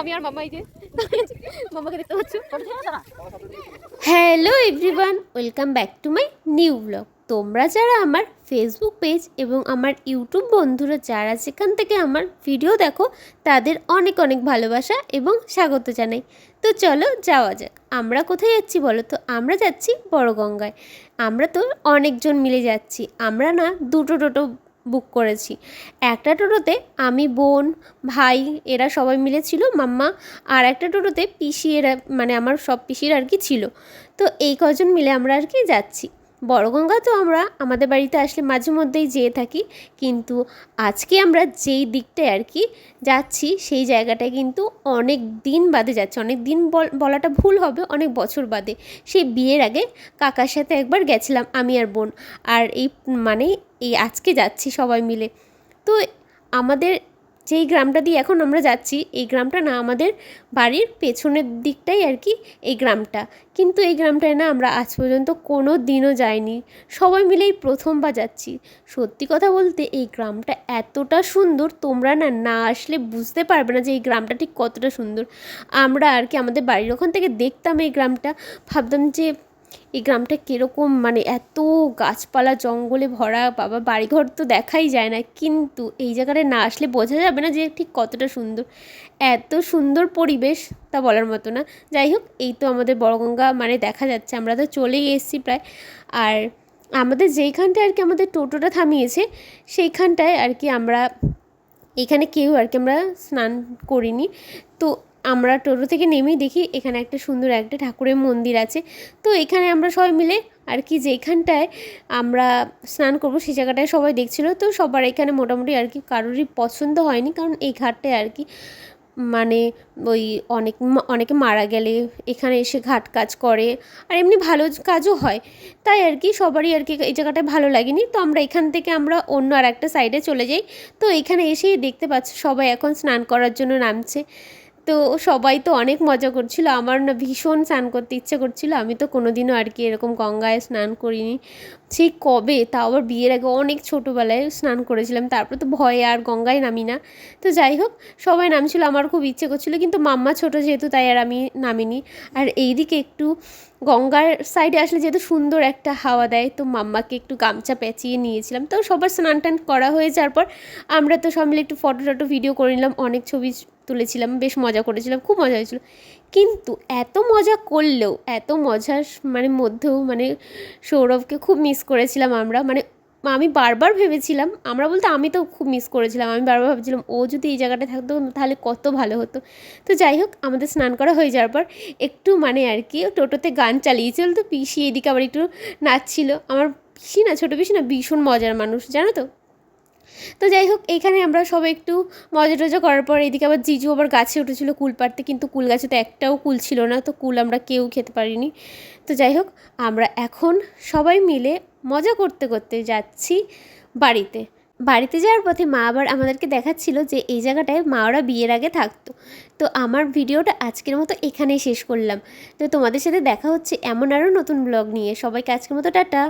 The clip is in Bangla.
আমি আর যে, মামাকে দেখতে পাচ্ছ? Hello everyone welcome back to my new blog তোমরা যারা আমার ফেসবুক পেজ এবং আমার ইউটিউব বন্ধুরা যারা সেখান থেকে আমার ভিডিও দেখো, তাদের অনেক অনেক ভালোবাসা এবং স্বাগত জানাই। তো চলো যাওয়া যাক। আমরা কোথায় যাচ্ছি বলো তো? আমরা যাচ্ছি বড় গঙ্গায় আমরা তো অনেকজন মিলে যাচ্ছি। আমরা না দুটো টোটো বুক করেছি। একটা টোটোতে আমি, বোন, ভাই, এরা সবাই মিলে ছিল, মাম্মা, আর একটা টোটোতে পিসি এরা মানে আমার সব পিসির আর কি ছিল। তো এই কজন মিলে আমরা আর কি যাচ্ছি। বড়গঙ্গা তো আমরা আমাদের বাড়িতে আসলে মাঝে মধ্যেই যেয়ে থাকি, কিন্তু আজকে আমরা যেই দিকটায় আর কি যাচ্ছি, সেই জায়গাটায় কিন্তু অনেক দিন বাদে যাচ্ছে। অনেক দিন বল- বলাটা ভুল হবে, অনেক বছর বাদে। সেই বিয়ের আগে কাকার সাথে একবার গেছিলাম, আমি আর বোন। আর এই মানে এই আজকে যাচ্ছি সবাই মিলে। তো আমাদের যেই গ্রামটা দিয়ে এখন আমরা যাচ্ছি, এই গ্রামটা না আমাদের বাড়ির পেছনের দিকটাই আর কি এই গ্রামটা। কিন্তু এই গ্রামটায় না আমরা আজ পর্যন্ত কোনো দিনও যাইনি। সবাই মিলেই প্রথমবার যাচ্ছি। সত্যি কথা বলতে এই গ্রামটা এতটা সুন্দর, তোমরা না না আসলে বুঝতে পারবে না যে এই গ্রামটা ঠিক কতটা সুন্দর। আমরা আর কি আমাদের বাড়ির ওখান থেকে দেখতাম এই গ্রামটা, ভাবতাম যে এই গ্রামটা কীরকম? মানে এত গাছপালা, জঙ্গলে ভরা, বাবা বাড়িঘর তো দেখাই যায় না। কিন্তু এই জায়গাটা না আসলে বোঝা যাবে না যে ঠিক কতটা সুন্দর। এত সুন্দর পরিবেশ তা বলার মতো না। যাই হোক, এই তো আমাদের বড়গঙ্গা মানে দেখা যাচ্ছে। আমরা তো চলেই এসেছি প্রায়। আর আমাদের যেইখানটায় আর কি আমাদের টোটোটা থামিয়েছে, সেইখানটায় আর কি আমরা, এখানে কেউ আর কি আমরা স্নান করিনি। তো আমরা টোটো থেকে নেমেই দেখি এখানে একটা সুন্দর একটা ঠাকুরের মন্দির আছে। তো এখানে আমরা সবাই মিলে আর কি যেখানটায় আমরা স্নান করব সেই জায়গাটায় সবাই দেখছিল। তো সবার এখানে মোটামুটি আর কি কারোরই পছন্দ হয়নি কারণ এই ঘাটটায় আর কি মানে ওই অনেক অনেকে মারা গেলে এখানে এসে ঘাট কাজ করে আর এমনি ভালো কাজও হয়। তাই আর কি সবারই আর কি এই জায়গাটায় ভালো লাগেনি। তো আমরা এখান থেকে আমরা অন্য আর একটা সাইডে চলে যাই। তো এখানে এসেই দেখতে পাচ্ছি সবাই এখন স্নান করার জন্য নামছে। তো সবাই তো অনেক মজা করছিল। আমার না ভীষণ স্নান করতে ইচ্ছে করছিল। আমি তো কোনোদিনও আর কি এরকম গঙ্গায় স্নান করিনি। সেই কবে? তাও আবার বিয়ের আগে অনেক ছোটোবেলায় স্নান করেছিলাম। তারপর তো ভয়ে আর গঙ্গায় নামি না। তো যাই হোক, সবাই নামছিল। আমার খুব ইচ্ছে করছিল, কিন্তু মাম্মা ছোটো যেহেতু, তাই আর আমি নামিনি। আর এইদিকে একটু গঙ্গার সাইডে আসলে যেহেতু সুন্দর একটা হাওয়া দেয়, তো মাম্মাকে একটু গামছা পেঁচিয়ে নিয়েছিলাম। তো সবার স্নান টান করা হয়ে যাওয়ার পর আমরা তো সব মিলে একটু ফটো টটো ভিডিও করে নিলাম। অনেক ছবি তুলেছিলাম, বেশ মজা করেছিলাম, খুব মজা হয়েছিল। কিন্তু এত মজা করলেও, এত মজার মানে মধ্যেও মানে সৌরভকে খুব মিস করেছিলাম আমরা। মানে আমি বারবার ভেবেছিলাম, আমরা বলতে আমি তো খুব মিস করেছিলাম, আমি বারবার ভাবছিলাম, ও যদি এই জায়গাটা থাকতো তাহলে কত ভালো হতো। তো যাই হোক, আমাদের স্নান করা হয়ে যাওয়ার পর একটু মানে আর কি টোটোতে গান চালিয়েছিল তো পিসি এদিকে আবার একটু নাচছিল। আমার পিসি না, ছোটো পিসি না, ভীষণ মজার মানুষ, জানো তো? তো যাই হোক, এখানে আমরা সবাই একটু মজা টজা করার পর এদিকে আবার জিজু আবার গাছে উঠেছিল কুল পাড়তে, কিন্তু কুল গাছে তো একটাও কুল ছিল না, তো কুল আমরা কেউ খেতে পারিনি। তো যাই হোক, আমরা এখন সবাই মিলে মজা করতে করতে যাচ্ছি বাড়িতে। বাড়িতে যাওয়ার পথে মা আবার আমাদেরকে দেখাচ্ছিল যে এই জায়গাটায় মা ওরা বিয়ের আগে থাকতো। তো আমার ভিডিওটা আজকের মতো এখানেই শেষ করলাম। তো তোমাদের সাথে দেখা হচ্ছে এমন আরও নতুন ব্লগ নিয়ে। সবাইকে আজকের মতো টাটা।